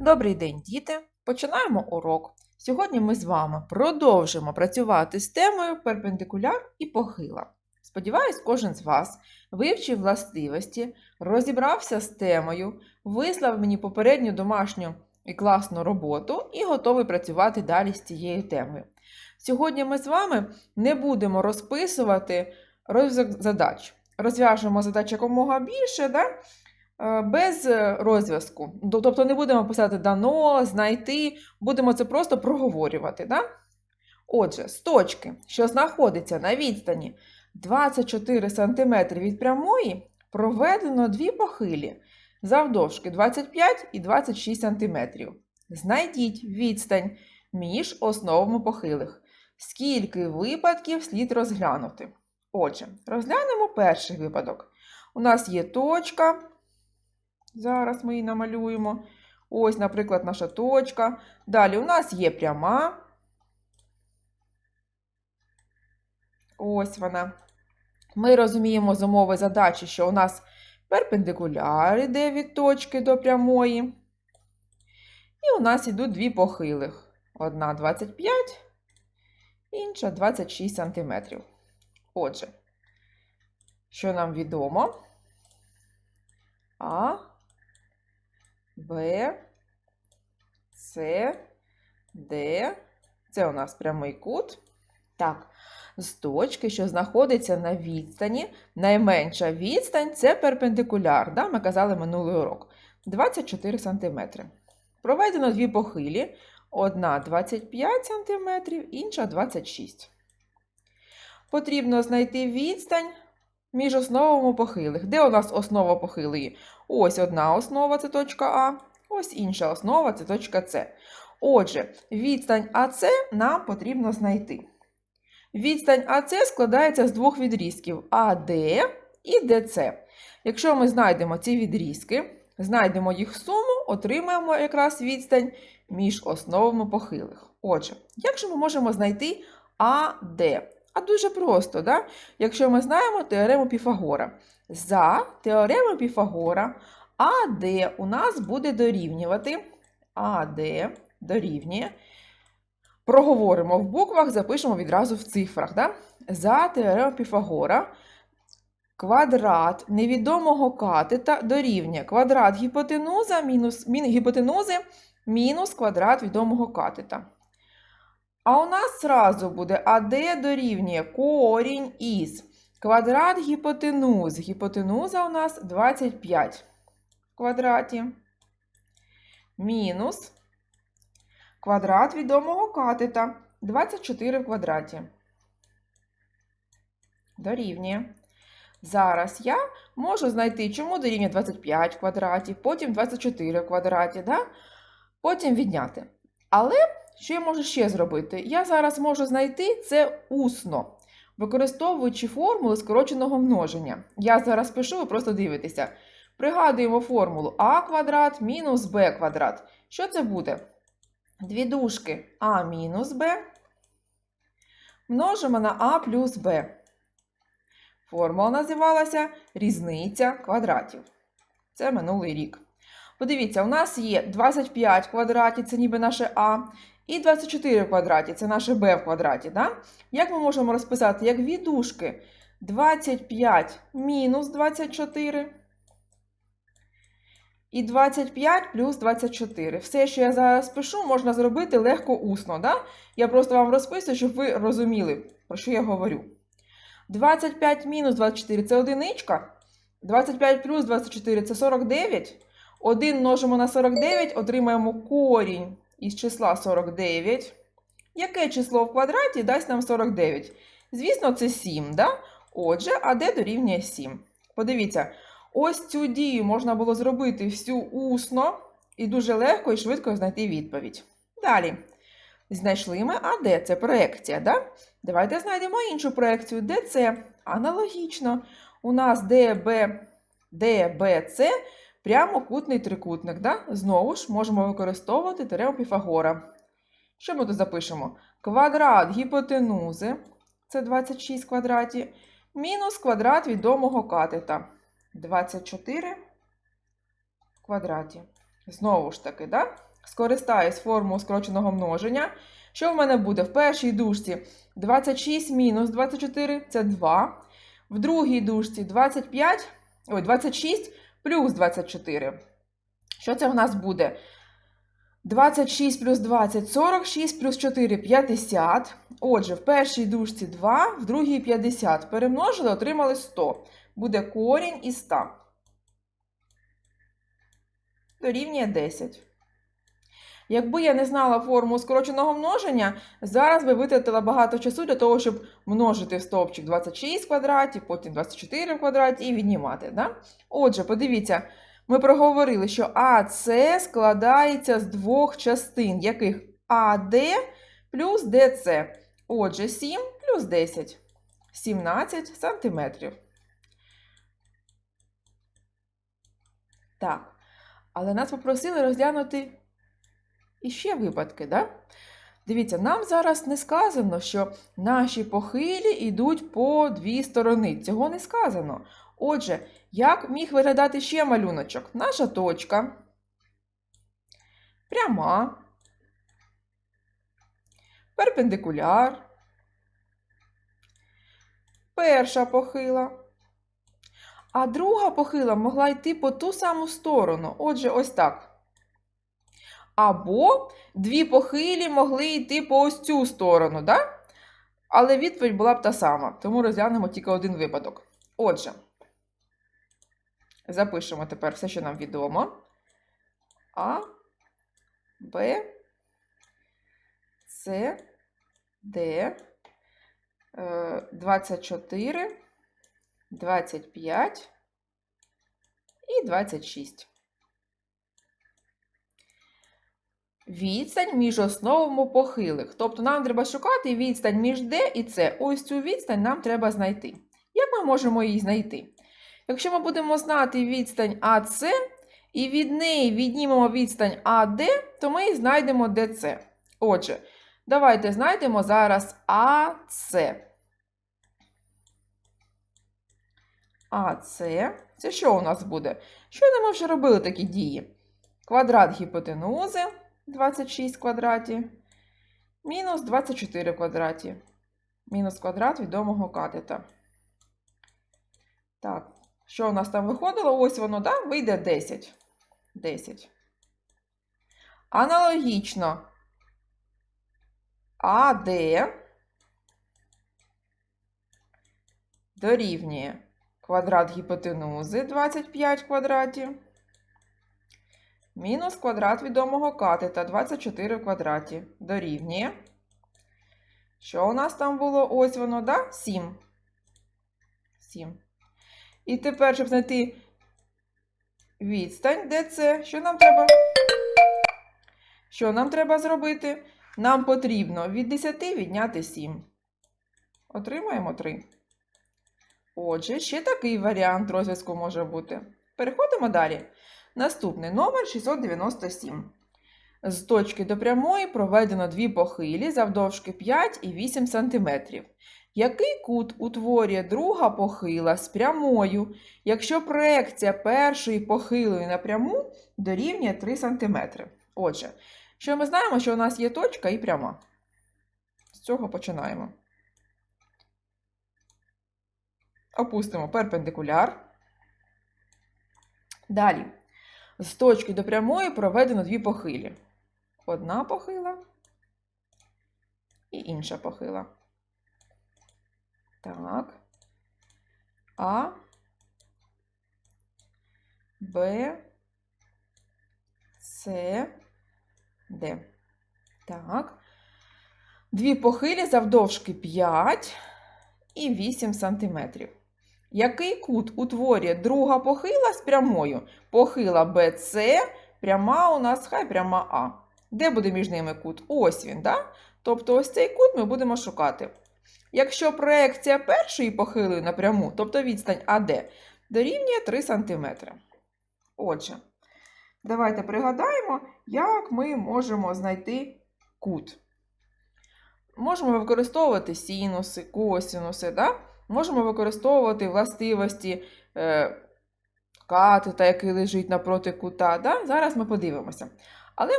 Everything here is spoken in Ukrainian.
Добрий день, діти! Починаємо урок. Сьогодні ми з вами продовжимо працювати з темою перпендикуляр і похила. Сподіваюсь, кожен з вас вивчив властивості, розібрався з темою, вислав мені попередню домашню і класну роботу і готовий працювати далі з цією темою. Сьогодні ми з вами не будемо розписувати розв'язок задач. Розв'яжемо задач якомога більше, да? Е, без е, розв'язку. Тобто не будемо писати дано, знайти, будемо це просто проговорювати. Да? Отже, з точки, що знаходиться на відстані 24 см від прямої, проведено дві похилі завдовжки 25 і 26 см. Знайдіть відстань між основами похилих. Скільки випадків слід розглянути? Отже, розглянемо перший випадок. У нас є точка. Зараз ми її намалюємо. Ось, наприклад, наша точка. Далі у нас є пряма. Ось вона. Ми розуміємо з умови задачі, що у нас перпендикуляр іде від точки до прямої. І у нас йдуть дві похилих. Одна 25, інша 26 см. Отже, що нам відомо? А, Б, С, Д. Це у нас прямий кут. Так, з точки, що знаходиться на відстані, найменша відстань це перпендикуляр. Да? Ми казали минулий урок. 24 см. Проведено дві похилі. Одна 25 см, інша 26 Потрібно знайти відстань між основами похилих. Де у нас основа похилої? Ось одна основа це точка А, ось інша основа це точка С. Отже, відстань АС нам потрібно знайти. Відстань АС складається з двох відрізків АД і ДЦ. Якщо ми знайдемо ці відрізки, знайдемо їх суму, отримаємо якраз відстань між основами похилих. Отже, як же ми можемо знайти АД? А дуже просто, да? якщо ми знаємо теорему Піфагора. За теоремою Піфагора АД у нас буде дорівнювати АД дорівнює. Проговоримо в буквах, запишемо відразу в цифрах. Да? За теоремою Піфагора квадрат невідомого катета дорівнює квадрат гіпотенуза мінус, мін, гіпотенузи мінус квадрат відомого катета. А у нас зразу буде АД дорівнює корінь із квадрат гіпотенуз. Гіпотенуза у нас 25 в квадраті. Мінус квадрат відомого катета 24 в квадраті. Дорівнює. Зараз я можу знайти, чому дорівнює 25 в квадраті, потім 24 в квадраті, да? потім відняти. Але що я можу ще зробити? Я зараз можу знайти це усно, використовуючи формули скороченого множення. Я зараз пишу, ви просто дивитеся. Пригадуємо формулу а квадрат мінус b квадрат. Що це буде? Дві дужки а мінус b множимо на а плюс b. Формула називалася різниця квадратів. Це минулий рік. Подивіться, у нас є 25 в квадраті, це ніби наше А, і 24 в квадраті, це наше b в квадраті. Да? Як ми можемо розписати? Як дві дужки 25 мінус 24 і 25 плюс 24. Все, що я зараз пишу, можна зробити легко усно. Да? Я просто вам розписую, щоб ви розуміли, про що я говорю. 25 мінус 24 це одиничка. 25 плюс 24 це 49. 1 множимо на 49, отримаємо корінь із числа 49. Яке число в квадраті дасть нам 49? Звісно, це 7. Да? Отже, а де дорівнює 7? Подивіться, ось цю дію можна було зробити всю усно і дуже легко і швидко знайти відповідь. Далі. Знайшли ми АД, це проекція. Да? Давайте знайдемо іншу проекцію. ДЦ. Аналогічно. У нас ДБ, ДБЦ прямокутний трикутник. Да? Знову ж можемо використовувати теорему Піфагора. Що ми тут запишемо? Квадрат гіпотенузи, це 26 квадратів, мінус квадрат відомого катета. 24 в квадраті. Знову ж таки, да? скористаюсь формулою скороченого множення. Що в мене буде? В першій дужці 26 мінус 24 це 2. В другій дужці 25, ой, 26 плюс 24. Що це у нас буде? 26 плюс 20 46 плюс 4 50. Отже, в першій дужці 2, в другій 50. Перемножили, отримали 100. Буде корінь із 100. Дорівнює 10. Якби я не знала форму скороченого множення, зараз би витратила багато часу для того, щоб множити в стовпчик 26 в квадраті, потім 24 в квадраті і віднімати. Да? Отже, подивіться, ми проговорили, що АС складається з двох частин, яких АД плюс ДЦ. Отже, 7 плюс 10. 17 сантиметрів. Так. Але нас попросили розглянути іще випадки, да? Дивіться, нам зараз не сказано, що наші похилі йдуть по дві сторони. Цього не сказано. Отже, як міг виглядати ще малюночок? Наша точка пряма, перпендикуляр, перша похила. А друга похила могла йти по ту саму сторону. Отже, ось так. Або дві похилі могли йти по ось цю сторону, да? але відповідь була б та сама. Тому розглянемо тільки один випадок. Отже, запишемо тепер все, що нам відомо. А, Б, С, Д, 24, 25 і 26. Відстань між основами похилих. Тобто нам треба шукати відстань між D і С. Ось цю відстань нам треба знайти. Як ми можемо її знайти? Якщо ми будемо знати відстань АС і від неї віднімемо відстань АД, то ми знайдемо ДЦ. Отже, давайте знайдемо зараз АС. АС. Це що у нас буде? Щойно ми вже робили такі дії? Квадрат гіпотенузи 26 в квадраті, мінус 24 квадраті. Мінус квадрат відомого катета. Так, що у нас там виходило? Ось воно, да? Вийде 10. 10. Аналогічно АД дорівнює квадрат гіпотенузи 25 в квадраті. Мінус квадрат відомого катета 24 в квадраті. Дорівнює. Що у нас там було? Ось воно, да? 7. 7. І тепер, щоб знайти відстань, де це, що нам треба? Що нам треба зробити? Нам потрібно від 10 відняти 7. Отримаємо 3. Отже, ще такий варіант розв'язку може бути. Переходимо далі. Наступний номер 697. З точки до прямої проведено дві похилі завдовжки 5 і 8 см. Який кут утворює друга похила з прямою, якщо проекція першої похилої на пряму дорівнює 3 см? Отже, що ми знаємо, що у нас є точка і пряма. З цього починаємо. Опустимо перпендикуляр. Далі. З точки до прямої проведено дві похилі. Одна похила і інша похила. Так. А, Б, С, Д. Так. Дві похилі завдовжки 5 і 8 сантиметрів. Який кут утворює друга похила з прямою? Похила BC, пряма у нас хай пряма А. Де буде між ними кут? Ось він, да? Тобто ось цей кут ми будемо шукати. Якщо проекція першої похилої на пряму, тобто відстань АД, дорівнює 3 см. Отже, давайте пригадаємо, як ми можемо знайти кут. Можемо використовувати синуси, косинуси, да? Можемо використовувати властивості е, катета, який лежить напроти кута. Да? Зараз ми подивимося. Але ми